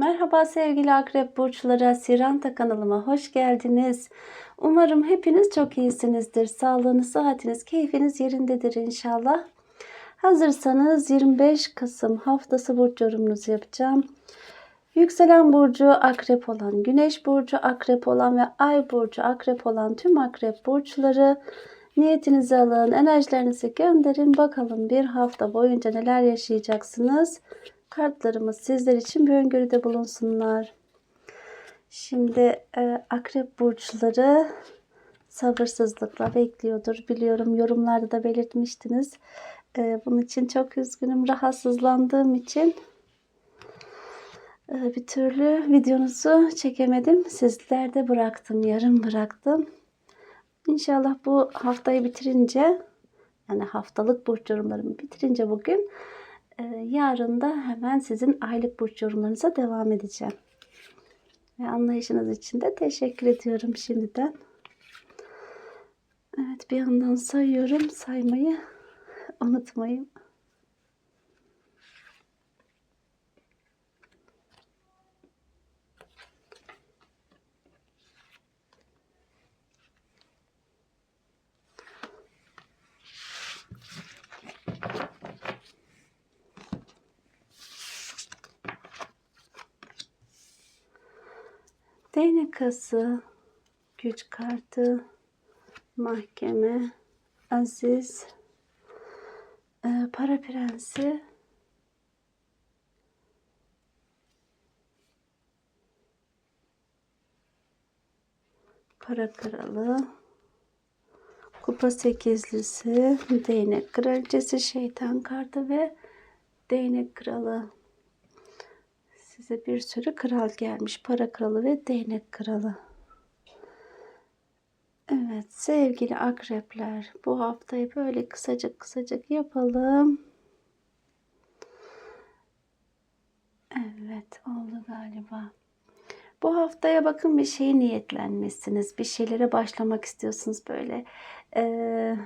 Merhaba sevgili akrep burçları, Siranta kanalıma hoş geldiniz. Umarım hepiniz çok iyisinizdir. Sağlığınız, sıhhatiniz, keyfiniz yerindedir inşallah. Hazırsanız 25 Kasım haftası burç yorumunuzu yapacağım. Yükselen burcu akrep olan, güneş burcu akrep olan ve ay burcu akrep olan tüm akrep burçları niyetinizi alın, enerjilerinizi gönderin. Bakalım bir hafta boyunca neler yaşayacaksınız. Kartlarımız sizler için bir öngörüde bulunsunlar. Şimdi e, akrep burçları sabırsızlıkla bekliyordur. Biliyorum yorumlarda da belirtmiştiniz. E, bunun için çok üzgünüm. Rahatsızlandığım için e, bir türlü videonuzu çekemedim. Sizlerde bıraktım. Yarım bıraktım. İnşallah bu haftayı bitirince yani haftalık burç yorumlarımı bitirince bugün yarın da hemen sizin aylık burç yorumlarınıza devam edeceğim. Ve anlayışınız için de teşekkür ediyorum şimdiden. Evet bir yandan sayıyorum. Saymayı unutmayın. Değnek kası, güç kartı, mahkeme, aziz, e, para prensi, para kralı, kupa sekizlisi, değnek kraliçesi, şeytan kartı ve değnek kralı. Size bir sürü kral gelmiş. Para kralı ve değnek kralı. Evet sevgili akrepler bu haftayı böyle kısacık kısacık yapalım. Evet oldu galiba. Bu haftaya bakın bir şeye niyetlenmişsiniz. Bir şeylere başlamak istiyorsunuz böyle. Ee,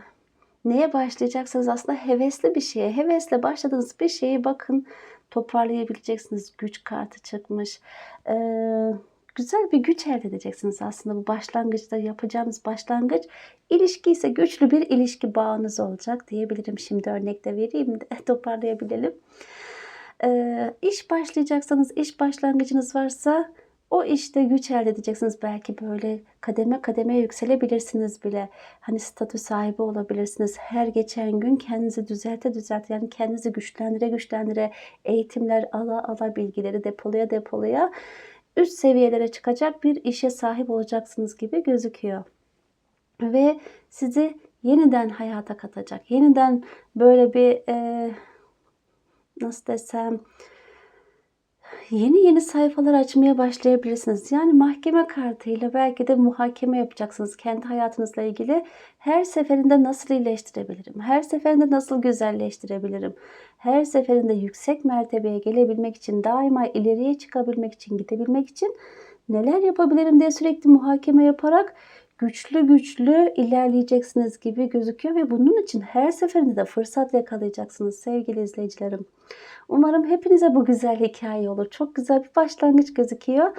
neye başlayacaksınız aslında hevesli bir şeye. Hevesle başladığınız bir şeye bakın toparlayabileceksiniz. Güç kartı çıkmış. Ee, güzel bir güç elde edeceksiniz aslında bu başlangıçta yapacağımız başlangıç ilişki ise güçlü bir ilişki bağınız olacak diyebilirim. Şimdi örnekte vereyim de toparlayabilelim. Ee, iş başlayacaksanız iş başlangıcınız varsa o işte güç elde edeceksiniz. Belki böyle kademe kademe yükselebilirsiniz bile. Hani statü sahibi olabilirsiniz. Her geçen gün kendinizi düzelte düzelte yani kendinizi güçlendire güçlendire eğitimler ala ala bilgileri depolaya depolaya üst seviyelere çıkacak bir işe sahip olacaksınız gibi gözüküyor. Ve sizi yeniden hayata katacak. Yeniden böyle bir e, nasıl desem yeni yeni sayfalar açmaya başlayabilirsiniz. Yani mahkeme kartıyla belki de muhakeme yapacaksınız kendi hayatınızla ilgili. Her seferinde nasıl iyileştirebilirim? Her seferinde nasıl güzelleştirebilirim? Her seferinde yüksek mertebeye gelebilmek için, daima ileriye çıkabilmek için, gidebilmek için neler yapabilirim diye sürekli muhakeme yaparak güçlü güçlü ilerleyeceksiniz gibi gözüküyor ve bunun için her seferinde de fırsat yakalayacaksınız sevgili izleyicilerim. Umarım hepinize bu güzel hikaye olur. Çok güzel bir başlangıç gözüküyor.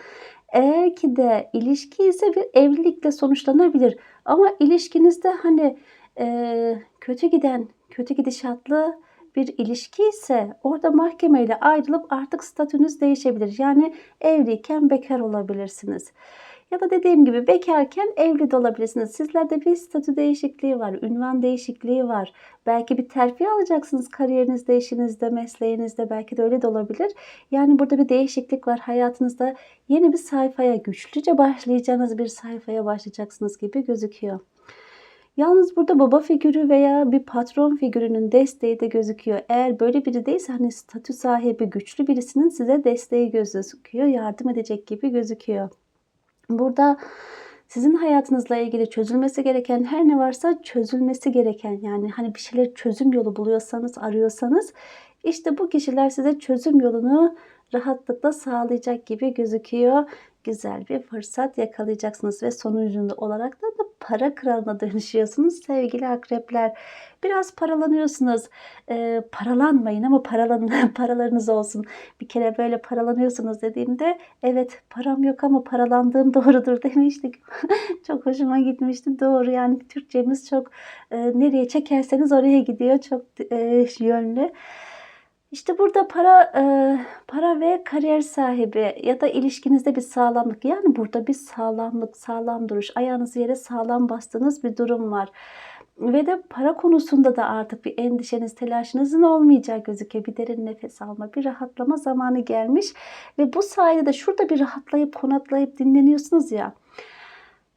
Eğer ki de ilişki ise bir evlilikle sonuçlanabilir. Ama ilişkinizde hani e, kötü giden, kötü gidişatlı bir ilişki ise orada mahkemeyle ayrılıp artık statünüz değişebilir. Yani evliyken bekar olabilirsiniz. Ya da dediğim gibi bekarken evli de olabilirsiniz. Sizlerde bir statü değişikliği var, ünvan değişikliği var. Belki bir terfi alacaksınız kariyerinizde, işinizde, mesleğinizde. Belki de öyle de olabilir. Yani burada bir değişiklik var. Hayatınızda yeni bir sayfaya, güçlüce başlayacağınız bir sayfaya başlayacaksınız gibi gözüküyor. Yalnız burada baba figürü veya bir patron figürünün desteği de gözüküyor. Eğer böyle biri değilse hani statü sahibi güçlü birisinin size desteği gözüküyor, yardım edecek gibi gözüküyor. Burada sizin hayatınızla ilgili çözülmesi gereken her ne varsa çözülmesi gereken yani hani bir şeyler çözüm yolu buluyorsanız, arıyorsanız işte bu kişiler size çözüm yolunu rahatlıkla sağlayacak gibi gözüküyor. Güzel bir fırsat yakalayacaksınız ve sonucunda olarak da, da para kralına dönüşüyorsunuz sevgili akrepler. Biraz paralanıyorsunuz. Ee, paralanmayın ama paralan paralarınız olsun. Bir kere böyle paralanıyorsunuz dediğimde evet param yok ama paralandığım doğrudur demiştik. çok hoşuma gitmişti. Doğru yani Türkçemiz çok e, nereye çekerseniz oraya gidiyor. Çok e, yönlü. İşte burada para e, para ve kariyer sahibi ya da ilişkinizde bir sağlamlık yani burada bir sağlamlık, sağlam duruş, ayağınızı yere sağlam bastığınız bir durum var. Ve de para konusunda da artık bir endişeniz, telaşınızın olmayacağı gözüküyor. Bir derin nefes alma, bir rahatlama zamanı gelmiş. Ve bu sayede de şurada bir rahatlayıp konaklayıp dinleniyorsunuz ya.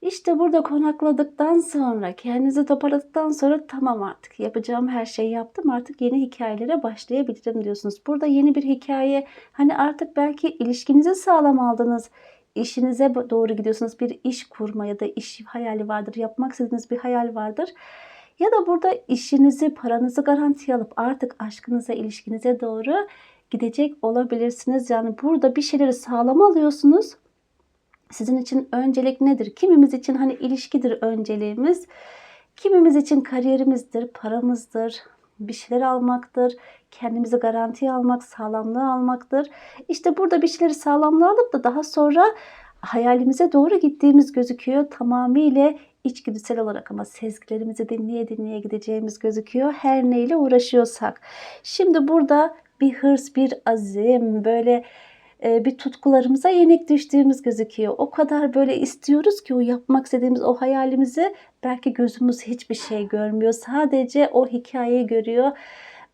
İşte burada konakladıktan sonra, kendinizi toparladıktan sonra tamam artık yapacağım her şeyi yaptım. Artık yeni hikayelere başlayabilirim diyorsunuz. Burada yeni bir hikaye, hani artık belki ilişkinizi sağlam aldınız. işinize doğru gidiyorsunuz. Bir iş kurma ya da iş hayali vardır. Yapmak istediğiniz bir hayal vardır. Ya da burada işinizi, paranızı garantiye alıp artık aşkınıza, ilişkinize doğru gidecek olabilirsiniz. Yani burada bir şeyleri sağlam alıyorsunuz sizin için öncelik nedir? Kimimiz için hani ilişkidir önceliğimiz. Kimimiz için kariyerimizdir, paramızdır, bir şeyler almaktır, kendimizi garantiye almak, sağlamlığı almaktır. İşte burada bir şeyleri sağlamlığı alıp da daha sonra hayalimize doğru gittiğimiz gözüküyor. Tamamıyla içgüdüsel olarak ama sezgilerimizi dinleye dinleye gideceğimiz gözüküyor. Her neyle uğraşıyorsak. Şimdi burada bir hırs, bir azim, böyle bir tutkularımıza yenik düştüğümüz gözüküyor. O kadar böyle istiyoruz ki o yapmak istediğimiz o hayalimizi belki gözümüz hiçbir şey görmüyor. Sadece o hikayeyi görüyor.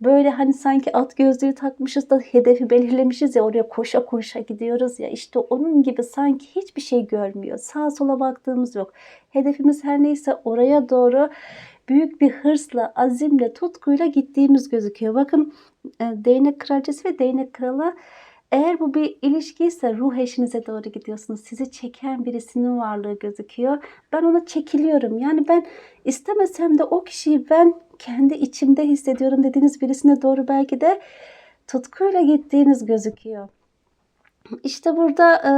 Böyle hani sanki at gözlüğü takmışız da hedefi belirlemişiz ya oraya koşa koşa gidiyoruz ya işte onun gibi sanki hiçbir şey görmüyor. Sağa sola baktığımız yok. Hedefimiz her neyse oraya doğru büyük bir hırsla, azimle, tutkuyla gittiğimiz gözüküyor. Bakın e, değnek kraliçesi ve değnek kralı eğer bu bir ilişki ise ruh eşinize doğru gidiyorsunuz. Sizi çeken birisinin varlığı gözüküyor. Ben ona çekiliyorum. Yani ben istemesem de o kişiyi ben kendi içimde hissediyorum dediğiniz birisine doğru belki de tutkuyla gittiğiniz gözüküyor. İşte burada e,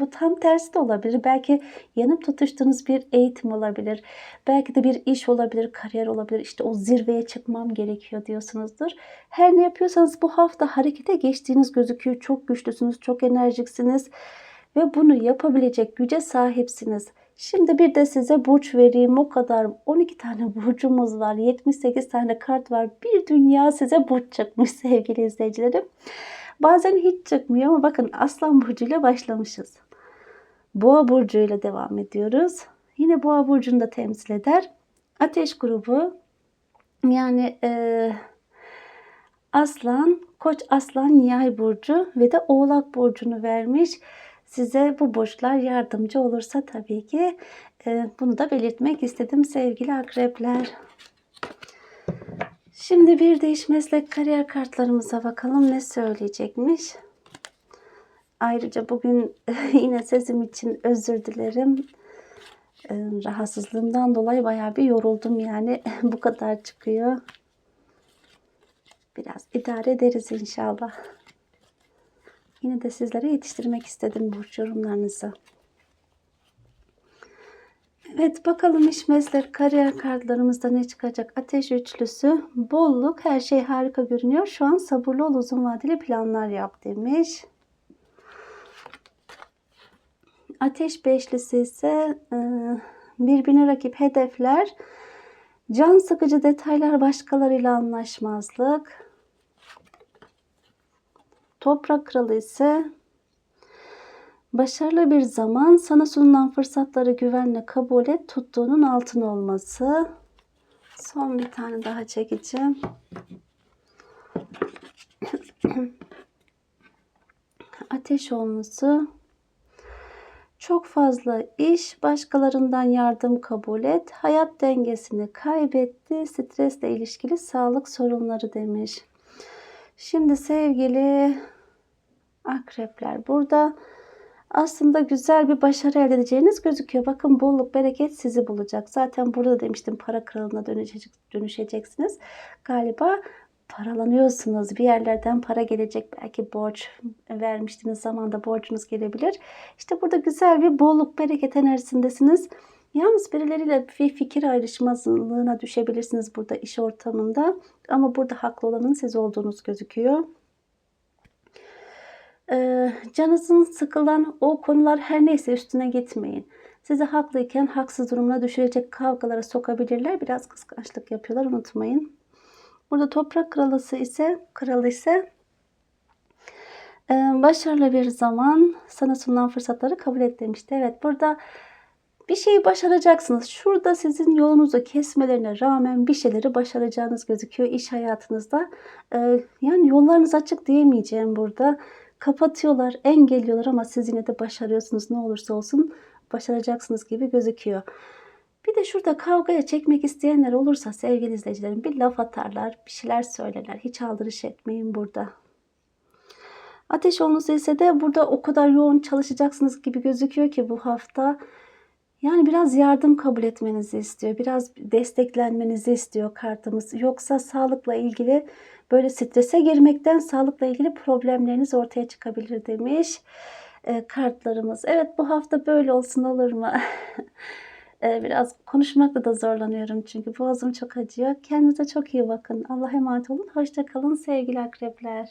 bu tam tersi de olabilir. Belki yanıp tutuştuğunuz bir eğitim olabilir. Belki de bir iş olabilir, kariyer olabilir. İşte o zirveye çıkmam gerekiyor diyorsunuzdur. Her ne yapıyorsanız bu hafta harekete geçtiğiniz gözüküyor. Çok güçlüsünüz, çok enerjiksiniz ve bunu yapabilecek güce sahipsiniz. Şimdi bir de size burç vereyim. O kadar 12 tane burcumuz var. 78 tane kart var. Bir dünya size burç çıkmış sevgili izleyicilerim. Bazen hiç çıkmıyor ama bakın Aslan burcuyla başlamışız. Boğa burcuyla devam ediyoruz. Yine Boğa burcunu da temsil eder. Ateş grubu yani e, Aslan, Koç Aslan Yay burcu ve de Oğlak burcunu vermiş. Size bu burçlar yardımcı olursa tabii ki e, bunu da belirtmek istedim sevgili akrepler. Şimdi bir de iş meslek kariyer kartlarımıza bakalım ne söyleyecekmiş. Ayrıca bugün yine sesim için özür dilerim. Ee, rahatsızlığımdan dolayı bayağı bir yoruldum yani bu kadar çıkıyor. Biraz idare ederiz inşallah. Yine de sizlere yetiştirmek istedim burç yorumlarınızı. Evet bakalım iş meslek kariyer kartlarımızda ne çıkacak? Ateş üçlüsü, bolluk, her şey harika görünüyor. Şu an sabırlı ol, uzun vadeli planlar yap demiş. Ateş beşlisi ise e, birbirine rakip hedefler, can sıkıcı detaylar, başkalarıyla anlaşmazlık. Toprak kralı ise Başarılı bir zaman sana sunulan fırsatları güvenle kabul et, tuttuğunun altın olması. Son bir tane daha çekeceğim. Ateş olması. Çok fazla iş, başkalarından yardım kabul et. Hayat dengesini kaybetti. Stresle ilişkili sağlık sorunları demiş. Şimdi sevgili akrepler burada aslında güzel bir başarı elde edeceğiniz gözüküyor. Bakın bolluk bereket sizi bulacak. Zaten burada demiştim para kralına dönüşecek, dönüşeceksiniz. Galiba paralanıyorsunuz. Bir yerlerden para gelecek. Belki borç vermiştiniz zamanda borcunuz gelebilir. İşte burada güzel bir bolluk bereket enerjisindesiniz. Yalnız birileriyle bir fikir ayrışmazlığına düşebilirsiniz burada iş ortamında. Ama burada haklı olanın siz olduğunuz gözüküyor. Ee, canınızın sıkılan o konular her neyse üstüne gitmeyin. Sizi haklıyken haksız durumuna düşürecek kavgalara sokabilirler. Biraz kıskançlık yapıyorlar unutmayın. Burada toprak kralısı ise kralı ise e, başarılı bir zaman sana sunulan fırsatları kabul et demişti. Evet burada bir şeyi başaracaksınız. Şurada sizin yolunuzu kesmelerine rağmen bir şeyleri başaracağınız gözüküyor iş hayatınızda. E, yani yollarınız açık diyemeyeceğim burada. Kapatıyorlar, engelliyorlar ama siz yine de başarıyorsunuz ne olursa olsun başaracaksınız gibi gözüküyor. Bir de şurada kavgaya çekmek isteyenler olursa sevgili izleyicilerim bir laf atarlar, bir şeyler söylerler. Hiç aldırış etmeyin burada. Ateş olması ise de burada o kadar yoğun çalışacaksınız gibi gözüküyor ki bu hafta. Yani biraz yardım kabul etmenizi istiyor. Biraz desteklenmenizi istiyor kartımız. Yoksa sağlıkla ilgili böyle strese girmekten sağlıkla ilgili problemleriniz ortaya çıkabilir demiş e, kartlarımız. Evet bu hafta böyle olsun olur mu? E, biraz konuşmakta da zorlanıyorum çünkü boğazım çok acıyor. Kendinize çok iyi bakın. Allah'a emanet olun. Hoşça kalın sevgili akrepler.